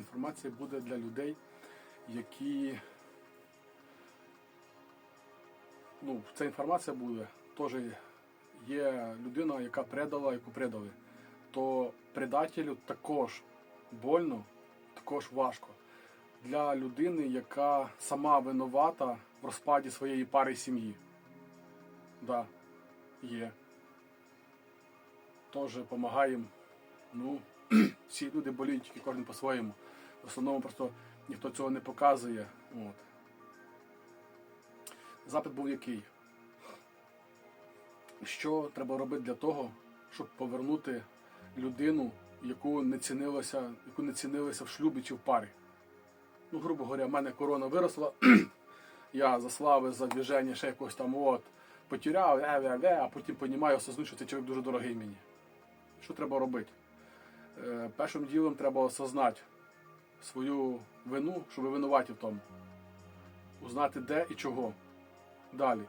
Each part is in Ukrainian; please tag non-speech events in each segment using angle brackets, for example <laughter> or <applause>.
Інформація буде для людей, які. Ну, ця інформація буде теж є людина, яка предала, яку предали. То предателю також больно, також важко. Для людини, яка сама винувата в розпаді своєї пари сім'ї. Да, є. Теж допомагаємо. Ну, всі люди боліють, тільки кожен по-своєму. В основному просто ніхто цього не показує. От. Запит був який? Що треба робити для того, щоб повернути людину, яку не цінилося, яку не цінилися в шлюбі чи в парі? Ну, грубо говоря, в мене корона виросла, <clears throat> я за слави, за движення ще якось там от, потеряв, а потім розумію, осознаю, що цей чоловік дуже дорогий мені. Що треба робити? Е, першим ділом треба осознати свою вину, що ви винуваті в тому. Узнати де і чого. Далі.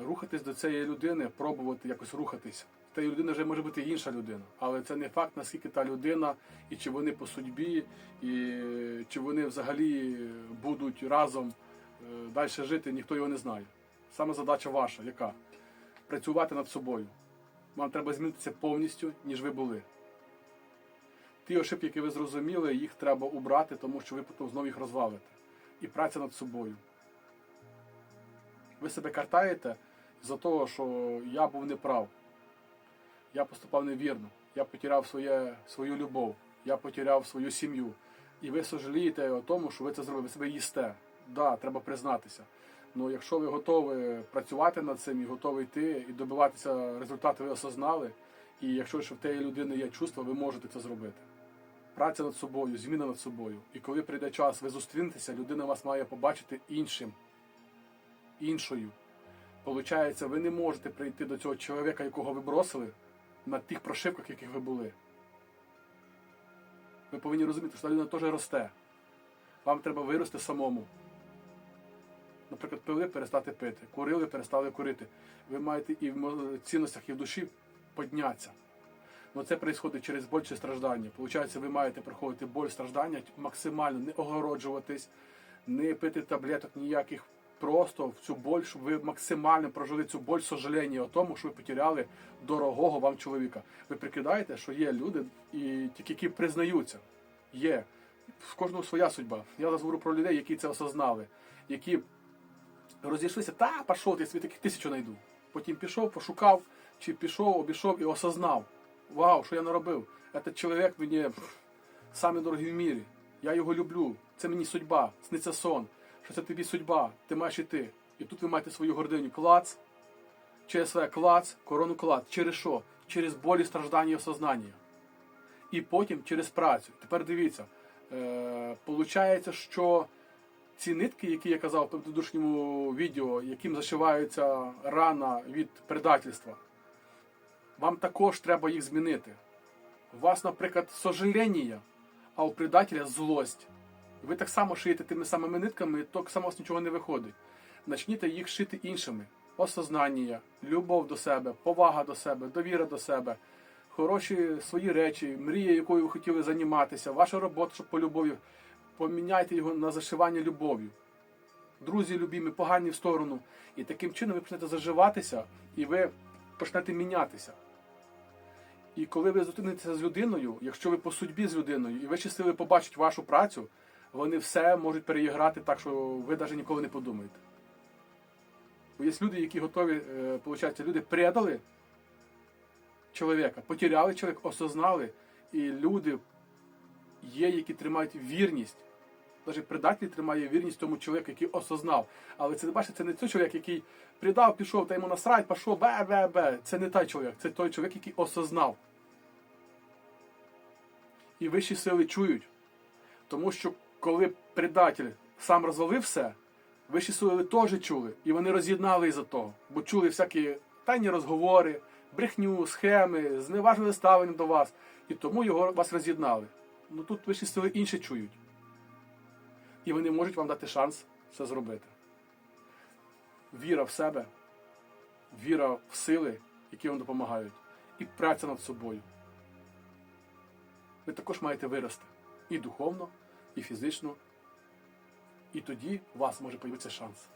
Рухатись до цієї людини, пробувати якось рухатись. З тієї людини вже може бути інша людина. Але це не факт, наскільки та людина, і чи вони по судьбі, і чи вони взагалі будуть разом далі жити, ніхто його не знає. Саме задача ваша, яка? Працювати над собою. Вам треба змінитися повністю, ніж ви були. Ті ошибки, які ви зрозуміли, їх треба убрати, тому що ви потім знову їх розвалите. І праця над собою. Ви себе картаєте за того, що я був неправ. Я поступав невірно. Я потеряв своє, свою любов, я потеряв свою сім'ю. І ви сожалієте о тому, що ви це зробили, ви себе їсте. Так, да, треба признатися. Ну, якщо ви готові працювати над цим і готові йти і добиватися результату, ви осознали, і якщо ще в тієї людини є чувства, ви можете це зробити. Праця над собою, зміна над собою. І коли прийде час, ви зустрінетеся, людина вас має побачити іншим, іншою. Получається, ви не можете прийти до цього чоловіка, якого ви бросили, на тих прошивках, яких ви були. Ви повинні розуміти, що людина теж росте. Вам треба вирости самому. Наприклад, пили, перестати пити, курили, перестали курити. Ви маєте і в цінностях, і в душі піднятися. Но це відбувається через боль чи страждання. Получається, ви маєте проходити боль, страждання, максимально не огороджуватись, не пити таблеток ніяких. Просто в цю боль, щоб ви максимально прожили цю боль сожаління о тому, що ви потеряли дорогого вам чоловіка. Ви прикидаєте, що є люди, і тільки які признаються. Є. В кожного своя судьба. Я зараз говорю про людей, які це осознали, які розійшлися, та пішов, я собі таких тисячу знайду. Потім пішов, пошукав, чи пішов, обійшов і осознав. Вау, що я наробив? Этот чоловік мені самий дорогий в мірі. Я його люблю. Це мені судьба, сниться сон. Що це тобі судьба, ти маєш іти. І тут ви маєте свою гординю. Клац, через своє клац, корону клац. Через що? Через болі, страждання і осознання. І потім через працю. Тепер дивіться, е, получається, що ці нитки, які я казав в предыдущому відео, яким зашиваються рана від предательства, вам також треба їх змінити. У вас, наприклад, сожаління, а у предателя злость. Ви так само шиєте тими самими нитками, і так само вас нічого не виходить. Начніть їх шити іншими. Осознання, любов до себе, повага до себе, довіра до себе, хороші свої речі, мрія, якою ви хотіли займатися, ваша робота, щоб по любові. Поміняйте його на зашивання любов'ю. Друзі любімі, погані в сторону. І таким чином ви почнете заживатися і ви почнете мінятися. І коли ви зустрінетеся з людиною, якщо ви по судьбі з людиною, і ви щасливі побачать вашу працю, вони все можуть переіграти так, що ви навіть ніколи не подумаєте. Бо є люди, які готові, виходить, люди предали чоловіка, потеряли чоловіка, осознали, і люди є, які тримають вірність. Навіть предатель тримає вірність тому чоловіку, який осознав. Але це бачите, це не той чоловік, який придав, пішов та йому насрать, пішов, бе-бе-бе. Це не той чоловік, це той чоловік, який осознав. І вищі сили чують. Тому що коли предатель сам розвалив все, вищі сили теж чули. І вони роз'єднали із-за того. Бо чули всякі тайні розговори, брехню, схеми, зневажливе ставлення до вас. І тому його вас роз'єднали. Ну тут вищі сили інші чують. І вони можуть вам дати шанс це зробити. Віра в себе, віра в сили, які вам допомагають, і праця над собою. Ви також маєте вирости і духовно, і фізично. І тоді у вас може з'явитися шанс.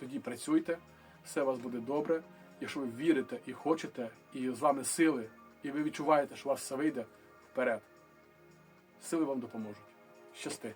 Тоді працюйте, все у вас буде добре. Якщо ви вірите і хочете, і з вами сили, і ви відчуваєте, що у вас все вийде вперед. Сили вам допоможуть. Щасти!